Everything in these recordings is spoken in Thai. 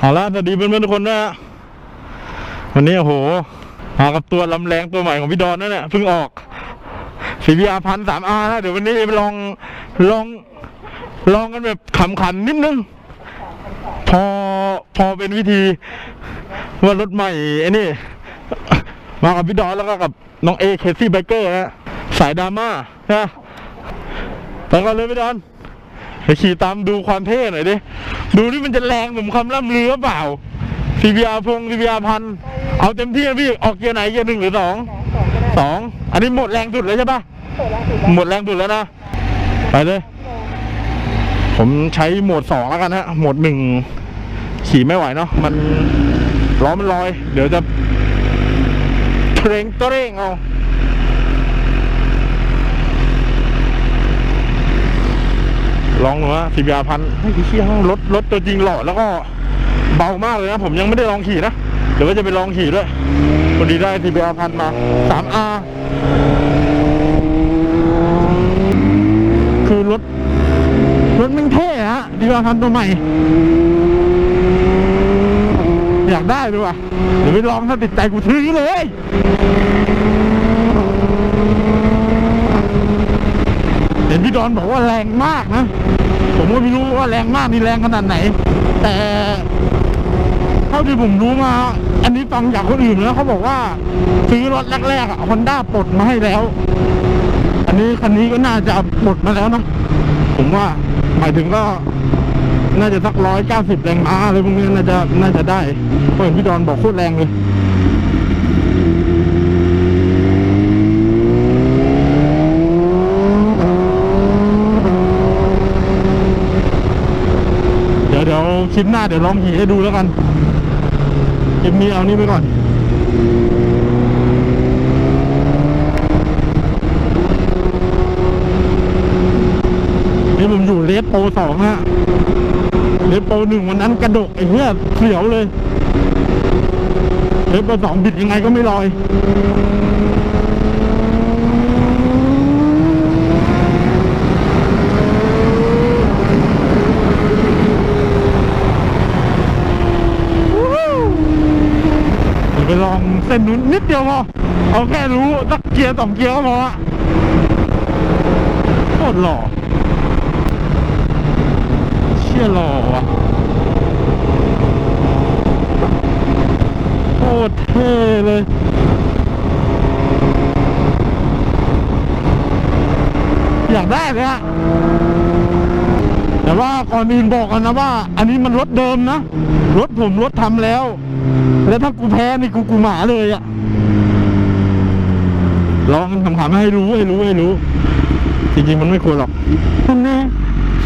เอาละสวัสดีเพื่อนๆทุกคนนะฮะวันนี้โอ้โหมากับตัวลำแรงตัวใหม่ของพี่ดอนนั่นแหละเพิ่งออก CBR พันสามอาร์นะเดี๋ยววันนี้ลองลองลองกันแบบขำขันนิดนึง พอพอเป็นวิธีว่ารถใหม่ไอ้นี่ มากับพี่ดอนแล้วก็กับน้องเอเคซี่ไบเกอร์ฮะสายดราม่านะไปก่อนเลยพี่ดอน ไปขี่ตามดูความเท่หน่อยดิ ดูนี่มันจะแรงเหมือนคำล่ำลือหรือเปล่า CBR พง CBR พัน เอาเต็มที่นะพี่ ออกเกียร์ไหนเกียร์หนึ่งหรือสอง สอง อันนี้หมดแรงสุดเลยใช่ปะหมดแรงสุดแล้วนะ ไปเลย ผมใช้โหมดสองแล้วกันฮะ โหมดหนึ่งขี่ไม่ไหวเนาะ มันล้อมันลอย เดี๋ยวจะเทรงตัวเร่งเอา ลองหนูว่า CBR พันให้พี่เชี่ยรถรถตัวจริงหล่อแล้วก็เบามากเลยนะ ผมยังไม่ได้ลองขี่นะ เดี๋ยวว่าจะไปลองขี่ด้วยพอดีได้ CBR พันมา 3R คือรถ รถมันเท่ฮะดีกว่าพันตัวใหม่ อยากได้ด้วยว่ะ เดี๋ยวไปลองถ้าติดใจกูซื้อเลยเห็นพี่ดอนบอกว่าแรงมากนะ ก็ไม่รู้ว่าแรงมากนี่แรงขนาดไหน แต่เท่าที่ผมรู้มา อันนี้ฟังจากคนอื่นแล้วเขาบอกว่า ซื้อรถแรกๆอะฮอนด้าปลดมาให้แล้ว อันนี้คันนี้ก็น่าจะปลดมาแล้วเนะผมว่าหมายถึงก็น่าจะสักร้อยเก้าสิบแรงม้าอะไรพวกนี้น่าจะน่าจะได้เพราะเห็นพี่ดอนบอกโคตรแรงเลย เดี๋ยวเดี๋ยวค ลิปหน้าเดี๋ยวลองขี่ให้ดูแล้วกันคลิปนี้เอานี่ไปก่อนนี่ผมอยู่เลสโปรสองฮะเลสโปรหนึ่งวันนั้นกระดกไอ้เหี้ยเสียวเลยเลสโปรสองบิดยังไงก็ไม่ลอย เดี๋ยวไป ลองเส้นนู้นนิดเดียวพอเอาแค่รู้สักเกียร์สองเกียร์ก็พออะโคตรหล่อเชี่ยหล่อว่ะโคตรเท่เลยอยากได้เลยฮะ ว่าก่อนอื่นบอกกันนะว่า อันนี้มันรถเดิมนะ รถผมรถทำแล้ว แล้วถ้ากูแพ้นี่กูกูหมาเลยอะลองคำถามให้รู้ให้รู้ให้รู้ จริงๆมันไม่ควรหรอกนั่นแน่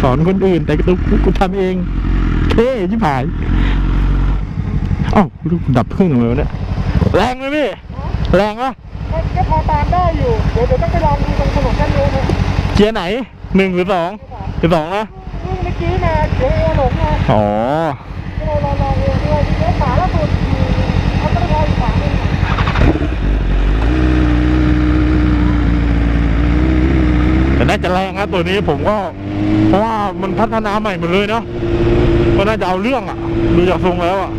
สอนคนอื่น แต่กูกูทำเองเท่ชิบหายเอ้าลูกดับเครื่องเลยวะเนี่ยแรงไหมพี่ แรงปะมันก็พอตามได้อยู่ เดี๋ยวเดี๋ยวต้องไปลองดูตรงถนนกันดูนะเกียร์ไหนหนึ่งหรือสองหรือสองนะเมื่อ กี้มาเดี๋ยวเอหลงไงอ๋อเราลองลองเอด้วยเลี้ยวขวาแล้วสุดเขาต้องรออีกขวาหนึ่งแต่น่าจะแรงนะตัวนี้ผมก็เพราะว่ามันพัฒนาใหม่หมดเลยเนาะก็น่าจะเอาเรื่องอะ ดูจากทรงแล้วอะ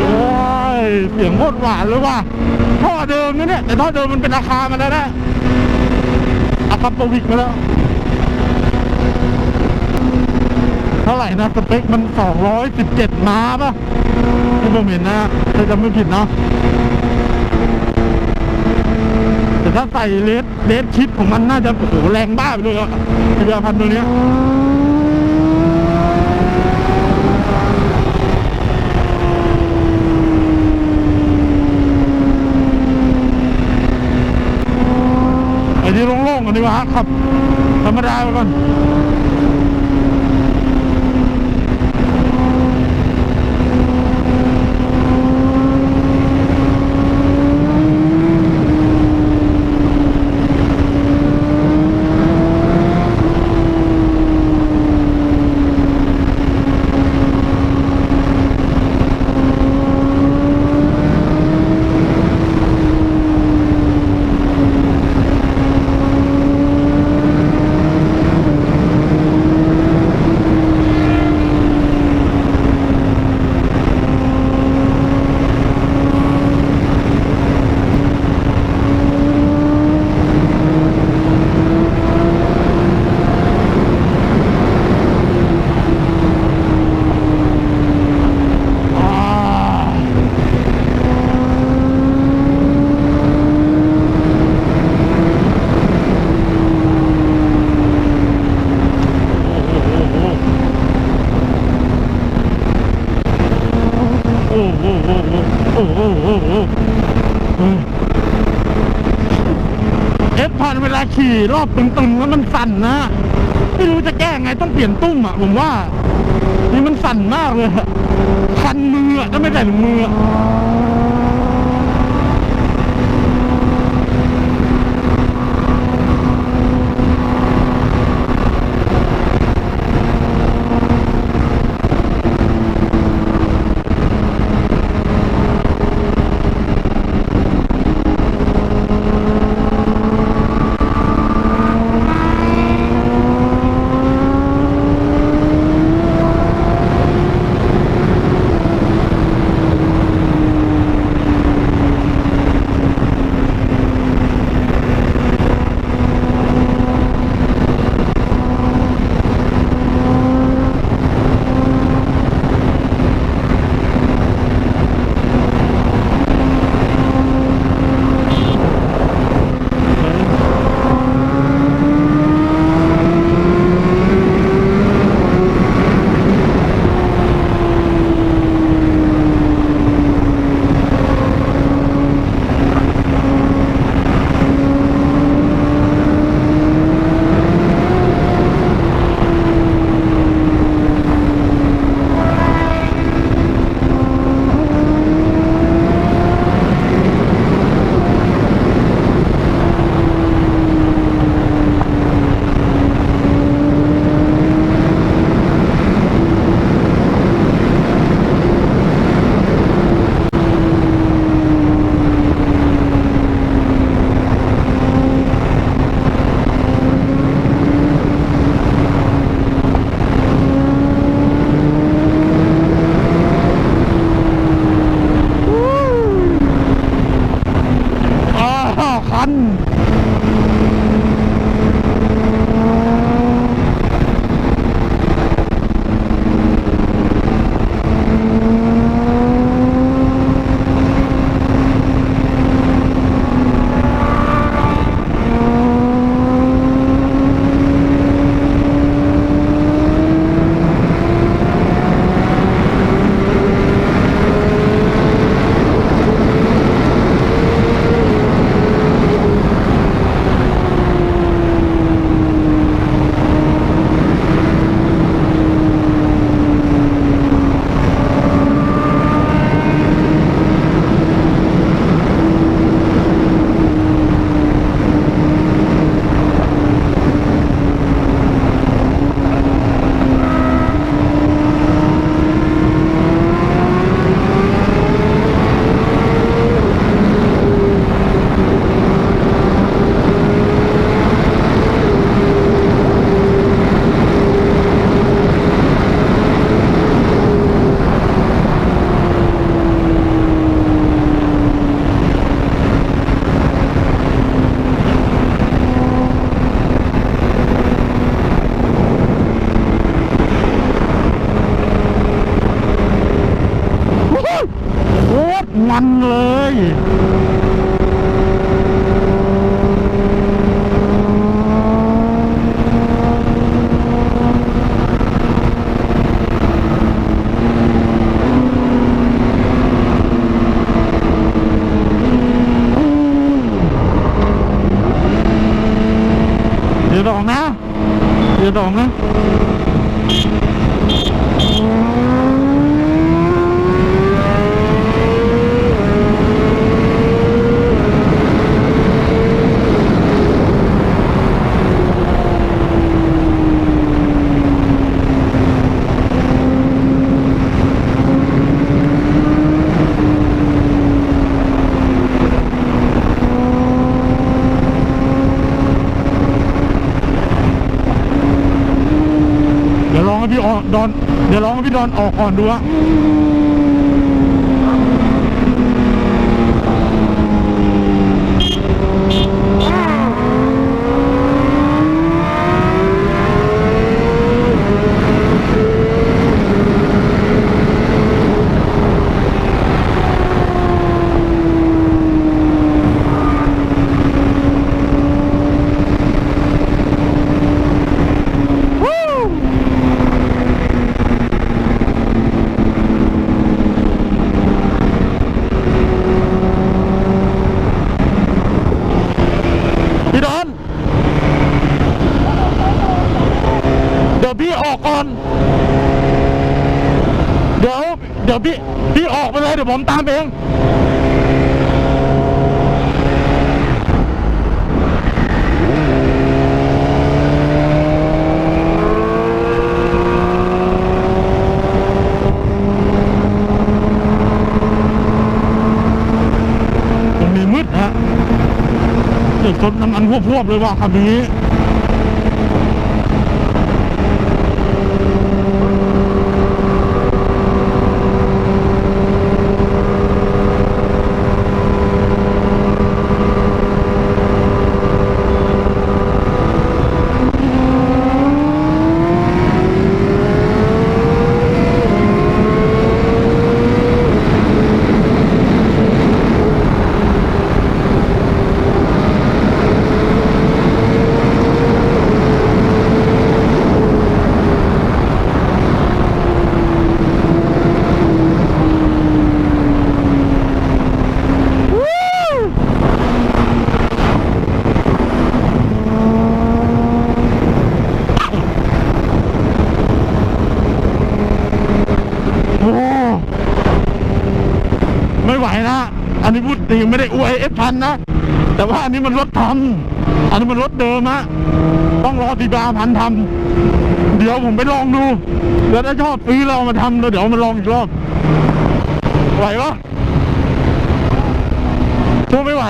โอ้ยเสียงโคตรหวานเลยว่ะท่อเดิมนะเนี่ยแต่ท่อเดิมมันเป็นอาคามาแล้วนะ คาโปรวิกไปแล้ว เท่าไหร่นะสเปคมัน 217 ม้าป่ะที่ผมเห็นนะถ้าจำไม่ผิดเนาะแต่ถ้าใส่เลสเลสชิดของมันน่าจะโอ้โหแรงบ้าไปเลยอะไอเรือพันตัวเนี้ยไอ้ที่โล่งๆกัน ดีกว่าครับธรรมดาไปก่อน รอบตึงๆแล้วมันสั่นนะไม่รู้จะแก้ไงต้องเปลี่ยนตุ้มอะผมว่า นี่มันสั่นมากเลยอะคันมืออะถ้าไม่ใส่ถุงมืออะ มันเลย เดี๋ยวดองนะ เดี๋ยวดองนะ เดี๋ยวลองให้พี่ออกดอน เดี๋ยวลองให้ พี่ดอนออกก่อนดูอะ ดี๋ยวเดี๋ยวพี่พี่ออกไปเลยเดี๋ยวผมตามเองมันมีมืดฮะเด็กรถน้ำมันพวบๆเลยว่ะคันนี้ นะ อันนี้พูดจริงไม่ได้อวยเอฟพันนะ แต่ว่าอันนี้มันรถทำอันนี้มันรถเดิมฮะต้องรอตีบาพันทำเดี๋ยวผมไปลองดู แล้วถ้าชอบซื้อเรามาทำแล้วเดี๋ยวมาลองอีกรอบไหวปะช่วไม่ไหว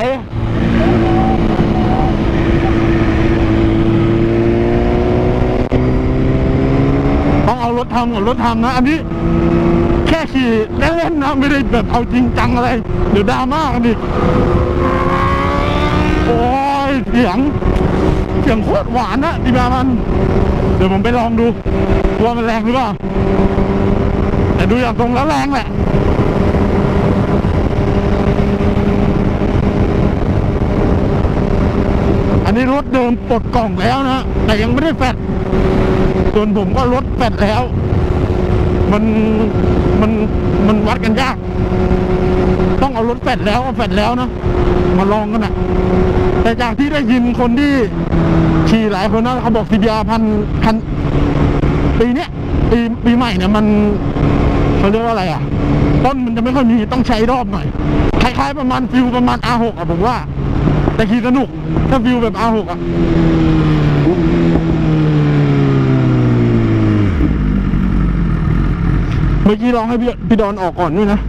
ต้อง เอารถทำกับรถทำนะ อันนี้แค่ขี่เล่นๆนะไม่ได้แบบเอาจริงจังอะไรเดี๋ยวดราม่ากันอีกโอ้ยเสียงเสียงโคตรหวานนะดีบามัน เดี๋ยวผมไปลองดูว่ามันแรงหรือเปล่าแต่ดูอย่างตรงแล้วแรงแหละอันนี้รถเดิมปลดกล่องแล้วนะ แต่ยังไม่ได้แฟดส่วนผมก็รถแฟดแล้ว มันมันมันวัดกันยาก ต้องเอารถแฟดแล้วเอาแฟดแล้วนะมาลองกันนะแต่จากที่ได้ยินคนที่ขี่หลายคนนะเขาบอกซีบีอาพันคันปีเนี้ยปีปีใหม่เนี่ยมันเขาเรียกว่าอะไรอะ ต้นมันจะไม่ค่อยมีต้องใช้รอบหน่อยคล้ายๆประมาณฟิลประมาณ R6 อะผมว่า แต่ขี่สนุกถ้าฟิลแบบ R6 อะ มื่อกี้ลองให้พี่พี่ดอนออกก่อนด้วยนะ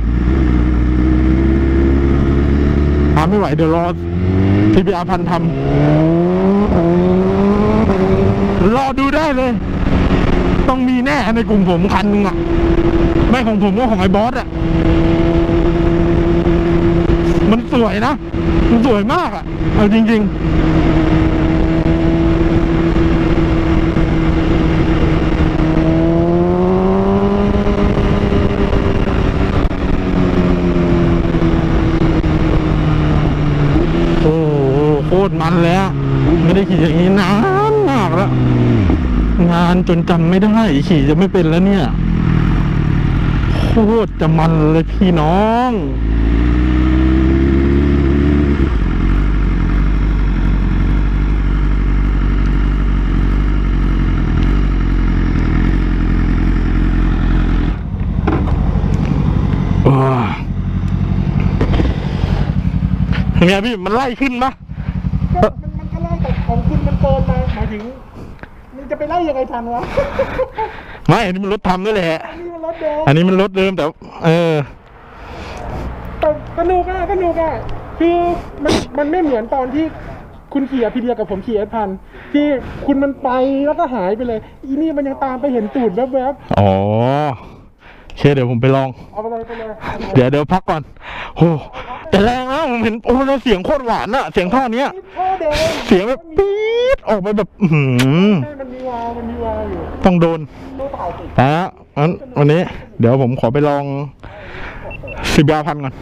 หาไม่ไหวเดี๋ยวรอที่พี่อาพันทำรอดูได้เลย ต้องมีแน่ในกลุ่มผมคันนึงอะ ไม่ของผมก็ของไอ้บอสอะ มันสวยนะ มันสวยมากอะ เอาจริง ๆ โอ้โหโค ตรมันแล้วไม่ได้ขี่อย่างนี้นานมากแล้ว งานจนจำไม่ได้ ขี่จะไม่เป็นแล้วเนี่ย โคตรจะมันเลยพี่น้องว้าเป็นไงพี่มันไล่ขึ้นปะ ก็มันมันก็ไล่แต่ของคุณมัน เกินไปหมายถึงมันจะไปไล่ยังไงทันวะ ไม่อันนี้มันรถทำด้วยแหละ อันนี้มันรถเดิมอันนี้มันรถเดิมแต่ เออแต่สนุกอะสนุกอะคือมันมันไม่เหมือนตอนที่คุณขี่พีเดียกับผมขี่เอสพันที่คุณมันไปแล้วก็หายไปเลย อีนี่มันยังตามไปเห็นตูดแวบอ๋อโอ เคเดี๋ยวผมไปลองๆเอาไปเลยไปเลยเดี๋ยวเดี๋ยวพักก่อนโอ้แต่แรงนะผมเห็นโอ้แล้วเสียงโคตรหวานอะเสียงท่อเนี้ย พ่อเดิมเสียงแบบปี๊ดออกไปแบบอื้อหือมันมีวาวมันมีวาวอยู่ต้องโดนตู้ถ่ายติด นะงั้นวันนี้เดี๋ยวผมขอไปลองสิบยาพันก่อน